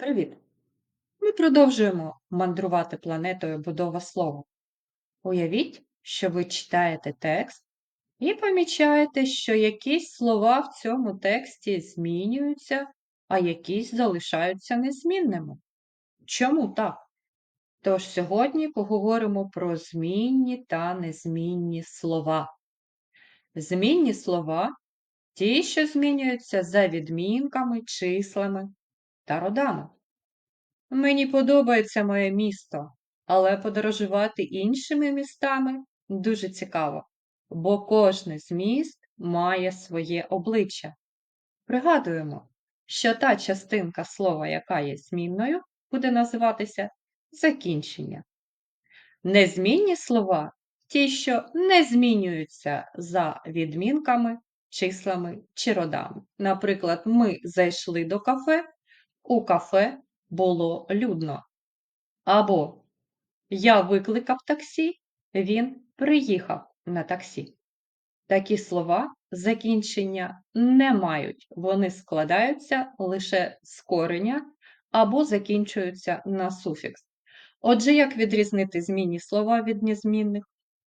Привіт! Ми продовжуємо мандрувати планетою будова слова. Уявіть, що ви читаєте текст і помічаєте, що якісь слова в цьому тексті змінюються, а якісь залишаються незмінними. Чому так? Тож сьогодні поговоримо про змінні та незмінні слова. Змінні слова ті, що змінюються за відмінками, числами та родами. Мені подобається моє місто, але подорожувати іншими містами дуже цікаво, бо кожне з міст має своє обличчя. Пригадуємо, що та частинка слова, яка є змінною, буде називатися закінчення. Незмінні слова ті, що не змінюються за відмінками, числами чи родами. Наприклад, ми зайшли до кафе, у кафе було людно. Або я викликав таксі, він приїхав на таксі. Такі слова закінчення не мають, вони складаються лише з кореня або закінчуються на суфікс. Отже, як відрізнити змінні слова від незмінних?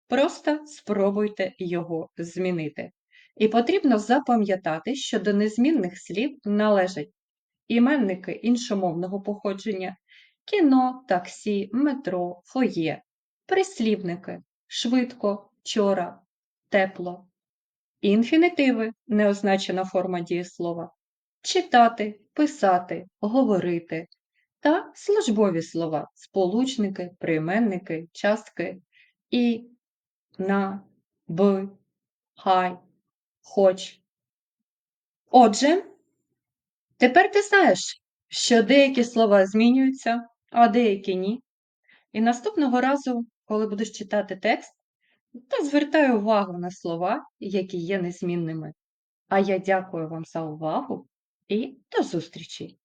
Просто спробуйте його змінити. І потрібно запам'ятати, що до незмінних слів належать іменники іншомовного походження, кіно, таксі, метро, фоє, прислівники, швидко, вчора, тепло, інфінітиви неозначена форма дієслова, читати, писати, говорити. Та службові слова, сполучники, прийменники, частки. І, на, б, хай, хоч. Отже, Тепер ти знаєш, що деякі слова змінюються, а деякі ні. І наступного разу, коли будеш читати текст, то звертай увагу на слова, які є незмінними. А я дякую вам за увагу і до зустрічі!